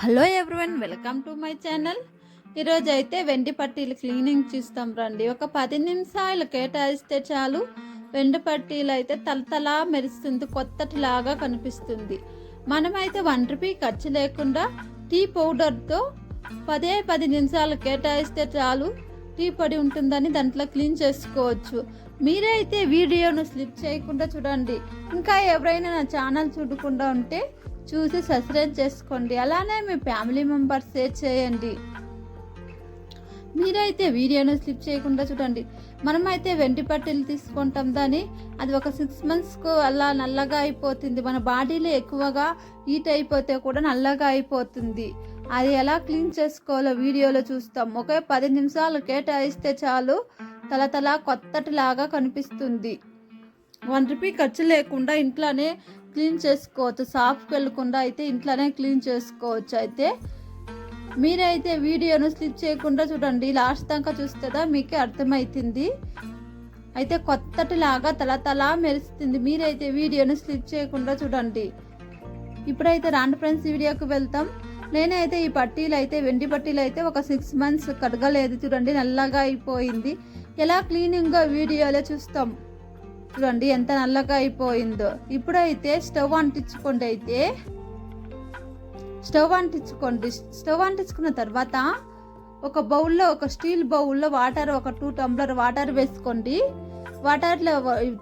Hello everyone welcome to my channel. ఈరోజు అయితే వెండి పట్టీలు క్లీనింగ్ చూస్తాం రండి. ఒక పది నిమిషాలు కేటాయిస్తే చాలు. వెండి పట్టీలు అయితే తలతలా మెరుస్తుంది కొత్తటిలాగా కనిపిస్తుంది. మనమైతే వన్ రూపీ ఖర్చు లేకుండా టీ పౌడర్తో పదే పది నిమిషాలు కేటాయిస్తే చాలు. టీ పొడి ఉంటుందని దాంట్లో క్లీన్ చేసుకోవచ్చు. మీరైతే వీడియోను స్లిప్ చేయకుండా చూడండి. ఇంకా ఎవరైనా నా ఛానల్ చూడకుండా ఉంటే చూసి సబ్స్క్రైబ్ చేసుకోండి. అలానే మీ ఫ్యామిలీ మెంబర్స్ షేర్ చేయండి. మీరైతే వీడియోను స్లిప్ చేయకుండా చూడండి. మనమైతే వెండి పట్టీలు తీసుకుంటాం దాన్ని అది ఒక సిక్స్ మంత్స్కు అలా నల్లగా అయిపోతుంది. మన బాడీలో ఎక్కువగా హీట్ అయిపోతే కూడా నల్లగా అయిపోతుంది. అది ఎలా క్లీన్ చేసుకోవాలో వీడియోలో చూస్తాం. ఒకే పది నిమిషాలు కేటాయిస్తే చాలు. తల తల కొత్తటిలాగా కనిపిస్తుంది. వన్ రూపీ ఖర్చు లేకుండా ఇంట్లోనే క్లీన్ చేసుకోవచ్చు షాప్కి వెళ్ళకుండా అయితే ఇంట్లోనే క్లీన్ చేసుకోవచ్చు అయితే. మీరైతే వీడియోను స్లిప్ చేయకుండా చూడండి లాస్ట్ దాకా చూస్తుందా మీకే అర్థమవుతుంది అయితే కొత్తటిలాగా తల మెరుస్తుంది మీరైతే వీడియోను స్లిప్ చేయకుండా చూడండి. ఇప్పుడైతే రాండి ఫ్రెండ్స్ వీడియోకి వెళ్తాం. నేనైతే ఈ పట్టీలు అయితే వెండి పట్టీలు అయితే ఒక సిక్స్ మంత్స్ కడగలేదు చూడండి నల్లగా అయిపోయింది. ఎలా క్లీనింగ్గా వీడియోలో చూస్తాం. చూడండి ఎంత నల్లగా అయిపోయిందో. ఇప్పుడైతే స్టవ్ అంటించుకోండి అయితే. స్టవ్ అంటించుకోండి. స్టవ్ అంటించుకున్న తర్వాత ఒక బౌల్లో ఒక స్టీల్ బౌల్లో వాటర్ ఒక టూ టంబ్లర్ వాటర్ వేసుకోండి. వాటర్లో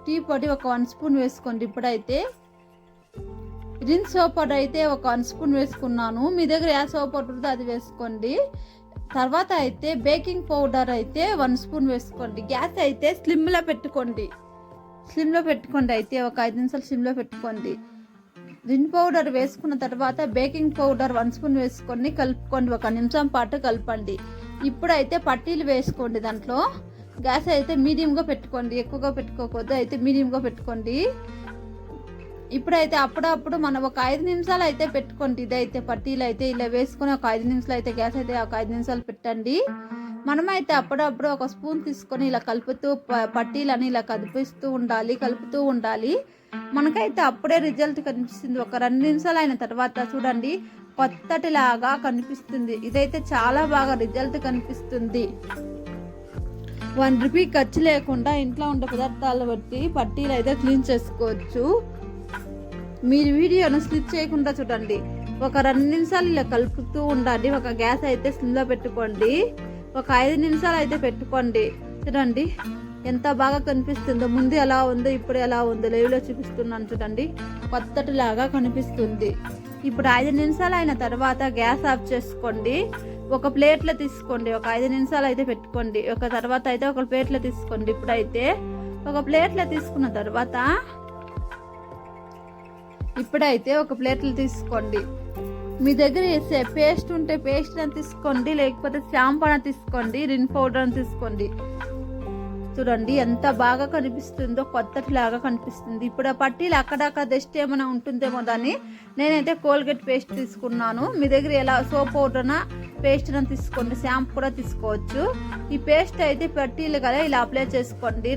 టీ పొడి ఒక వన్ స్పూన్ వేసుకోండి ఇప్పుడైతే. రిన్ సోప్ అయితే ఒక వన్ స్పూన్ వేసుకున్నాను. మీ దగ్గర ఏ సోప్ పౌడర్ ఉందో అది వేసుకోండి. తర్వాత అయితే బేకింగ్ పౌడర్ అయితే వన్ స్పూన్ వేసుకోండి. గ్యాస్ అయితే స్లిమ్లో పెట్టుకోండి. స్లిమ్లో పెట్టుకోండి అయితే ఒక ఐదు నిమిషాలు స్లిమ్లో పెట్టుకోండి. జిన్ పౌడర్ వేసుకున్న తర్వాత బేకింగ్ పౌడర్ వన్ స్పూన్ వేసుకొని కలుపుకోండి. ఒక నిమిషం పాటు కలపండి. ఇప్పుడైతే పట్టీలు వేసుకోండి దాంట్లో. గ్యాస్ అయితే మీడియంగా పెట్టుకోండి. ఎక్కువగా పెట్టుకోకూడదు. అయితే మీడియంగా పెట్టుకోండి. ఇప్పుడైతే అప్పుడప్పుడు మనం ఒక ఐదు నిమిషాలు అయితే పెట్టుకోండి. ఇదైతే పట్టీలు అయితే ఇలా వేసుకొని ఒక ఐదు నిమిషాలు అయితే గ్యాస్ అయితే ఒక ఐదు నిమిషాలు పెట్టండి. మనమైతే అప్పుడప్పుడు ఒక స్పూన్ తీసుకొని ఇలా కలుపుతూ ప- పట్టీలని ఇలా కదిపిస్తూ ఉండాలి కలుపుతూ ఉండాలి. మనకైతే అప్పుడే రిజల్ట్ కనిపిస్తుంది. ఒక రెండు నిమిషాలు అయిన తర్వాత చూడండి కొత్తటిలాగా కనిపిస్తుంది. ఇదైతే చాలా బాగా రిజల్ట్ కనిపిస్తుంది. వన్ రూపీ ఖర్చు లేకుండా ఇంట్లో ఉండే పదార్థాలు బట్టి పట్టీలు అయితే క్లీన్ చేసుకోవచ్చు. మీరు వీడియోను స్లిప్ చేయకుండా చూడండి. ఒక రెండు నిమిషాలు ఇలా కలుపుతూ ఉండండి ఒక గ్యాస్ అయితే స్లిమ్లో పెట్టుకోండి. ఒక ఐదు నిమిషాలు అయితే పెట్టుకోండి. చూడండి ఎంత బాగా కనిపిస్తుందో ముందు ఎలా ఉందో ఇప్పుడు ఎలా ఉందో లైవ్లో చూపిస్తున్నాను చూడండి. కొత్తటిలాగా కనిపిస్తుంది. ఇప్పుడు ఐదు నిమిషాలు అయిన తర్వాత గ్యాస్ ఆఫ్ చేసుకోండి. ఒక ప్లేట్లో తీసుకోండి. ఒక ఐదు నిమిషాలు అయితే పెట్టుకోండి. ఒక తర్వాత అయితే ఒక ప్లేట్లో తీసుకోండి. ఇప్పుడైతే ఒక ప్లేట్లో తీసుకున్న తర్వాత ఇప్పుడైతే ఒక ప్లేట్లు తీసుకోండి. మీ దగ్గర వేసే పేస్ట్ ఉంటే పేస్ట్ అని తీసుకోండి లేకపోతే షాంపూ అని తీసుకోండి రిన్ పౌడర్ అని తీసుకోండి. చూడండి ఎంత బాగా కనిపిస్తుందో కొత్తటిలాగా కనిపిస్తుంది. ఇప్పుడు ఆ పట్టీలు అక్కడక్కడ డస్ట్ ఏమైనా ఉంటుందేమో దాన్ని నేనైతే కోల్గేట్ పేస్ట్ తీసుకున్నాను. మీ దగ్గర ఎలా సోప్ పౌడర్నా పేస్ట్ అని తీసుకోండి షాంపూ కూడా తీసుకోవచ్చు. ఈ పేస్ట్ అయితే పట్టీలు కదా ఇలా అప్లై చేసుకోండి.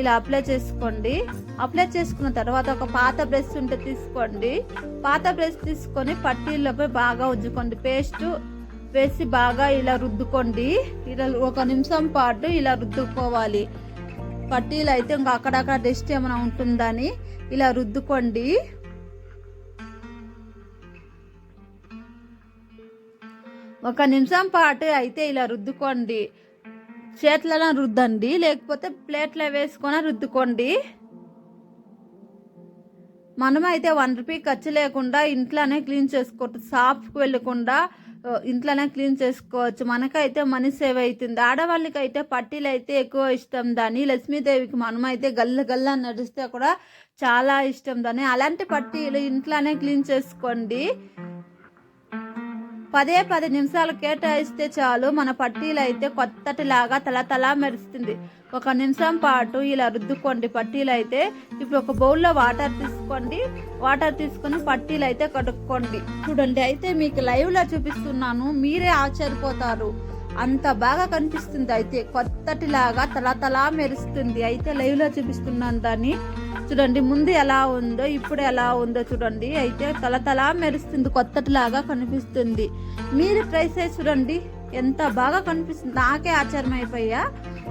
ఇలా అప్లై చేసుకోండి. అప్లై చేసుకున్న తర్వాత ఒక పాత బ్రష్ ఉంటే తీసుకోండి. పాత బ్రష్ తీసుకొని పట్టీలపై బాగా ఉజ్జుకోండి పేస్ట్ వేసి బాగా ఇలా రుద్దుకోండి. ఇలా ఒక నిమిషం పాటు ఇలా రుద్దుకోవాలి. పట్టీలు అయితే ఇంకా అక్కడక్కడ డస్ట్ ఏమైనా ఉంటుందని ఇలా రుద్దుకోండి. ఒక నిమిషం పాటు అయితే ఇలా రుద్దుకోండి. చేతులలో రుద్దండి లేకపోతే ప్లేట్లో వేసుకొని రుద్దుకోండి. మనమైతే వన్ రూపీ ఖర్చు లేకుండా ఇంట్లోనే క్లీన్ చేసుకోవచ్చు షాప్కి వెళ్ళకుండా ఇంట్లోనే క్లీన్ చేసుకోవచ్చు. మనకైతే మనీ సేవ్ అవుతుంది. ఆడవాళ్ళకి అయితే పట్టీలు అయితే ఎక్కువ ఇష్టం దాన్ని లక్ష్మీదేవికి మనమైతే గల్ల గల్ల నడిస్తే కూడా చాలా ఇష్టం దాన్ని అలాంటి పట్టీలు ఇంట్లోనే క్లీన్ చేసుకోండి. పదే పది నిమిషాలు కేటాయిస్తే చాలు మన పట్టీలు అయితే కొత్తటిలాగా తల తల మెరుస్తుంది. ఒక నిమిషం పాటు ఇలా రుద్దుకోండి పట్టీలు అయితే ఇప్పుడు ఒక బౌల్లో వాటర్ తీసుకోండి. వాటర్ తీసుకొని పట్టీలు అయితే కడుక్కోండి. చూడండి అయితే మీకు లైవ్లో చూపిస్తున్నాను. మీరే ఆశ్చర్యపోతారు. అంత బాగా కనిపిస్తుంది అయితే. కొత్తటిలాగా తల తల మెరుస్తుంది. అయితే లైవ్లో చూపిస్తున్నాను దాన్ని. చూడండి ముందు ఎలా ఉందో ఇప్పుడు ఎలా ఉందో చూడండి. అయితే తల తల మెరుస్తుంది కొత్తటిలాగా కనిపిస్తుంది. మీరు ట్రై చేసి చూడండి ఎంత బాగా కనిపిస్తుంది. నాకే ఆశ్చర్యం అయిపోయా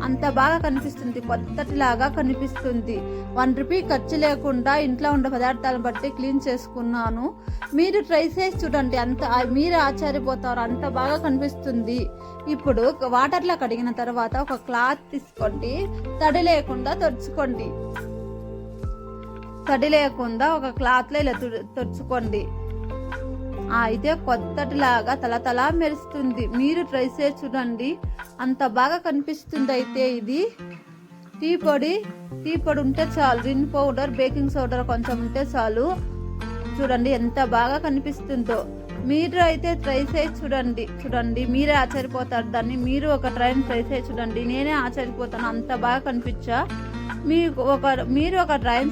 అంత బాగా కనిపిస్తుంది కొత్తటిలాగా కనిపిస్తుంది. వన్ రూపీ ఖర్చు లేకుండా ఇంట్లో ఉండే పదార్థాలను బట్టి క్లీన్ చేసుకున్నాను. మీరు ట్రై చేసి చూడండి అంత మీరు ఆశ్చర్యపోతారు అంత బాగా కనిపిస్తుంది. ఇప్పుడు వాటర్లో కడిగిన తర్వాత ఒక క్లాత్ తీసుకోండి. తడి లేకుండా తుడుచుకోండి. తడి లేకుండా ఒక క్లాత్లో ఇలా తుడుచుకోండి. అయితే కొత్తటిలాగా తల తల మెరుస్తుంది. మీరు ట్రై చేసి చూడండి. అంత బాగా కనిపిస్తుంది అయితే ఇది. టీ పొడి టీ పొడి ఉంటే చాలు. రిన్ పౌడర్ బేకింగ్ పౌడర్ కొంచెం ఉంటే చాలు. చూడండి ఎంత బాగా కనిపిస్తుందో. మీరు అయితే ట్రై చేసి చూడండి. చూడండి మీరే ఆశ్చర్యపోతారు. దాన్ని మీరు ఒక ట్రైన్ ట్రై చేసి చూడండి. నేనే ఆశ్చర్యపోతాను. అంత బాగా కనిపించా. మీకు ఒక మీరు ఒక ట్రైన్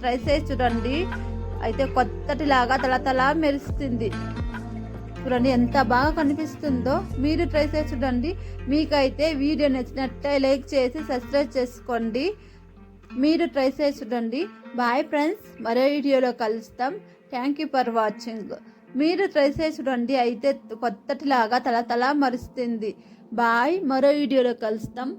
ట్రై చేసి చూడండి. అయితే కొత్తటిలాగా తల తల మెరుస్తుంది. చూడండి ఎంత బాగా కనిపిస్తుందో. మీరు ట్రై చేసి చూడండి. మీకైతే వీడియో నచ్చినట్టే లైక్ చేసి సబ్స్క్రైబ్ చేసుకోండి. మీరు ట్రై చేసి చూడండి. బాయ్ ఫ్రెండ్స్ మరో వీడియోలో కలుస్తాం. థ్యాంక్ యూ ఫర్ వాచింగ్ మీరు ట్రై చేసి చూడండి. అయితే కొత్తటిలాగా తల తల మరుస్తుంది. బాయ్ మరో వీడియోలో కలుస్తాం.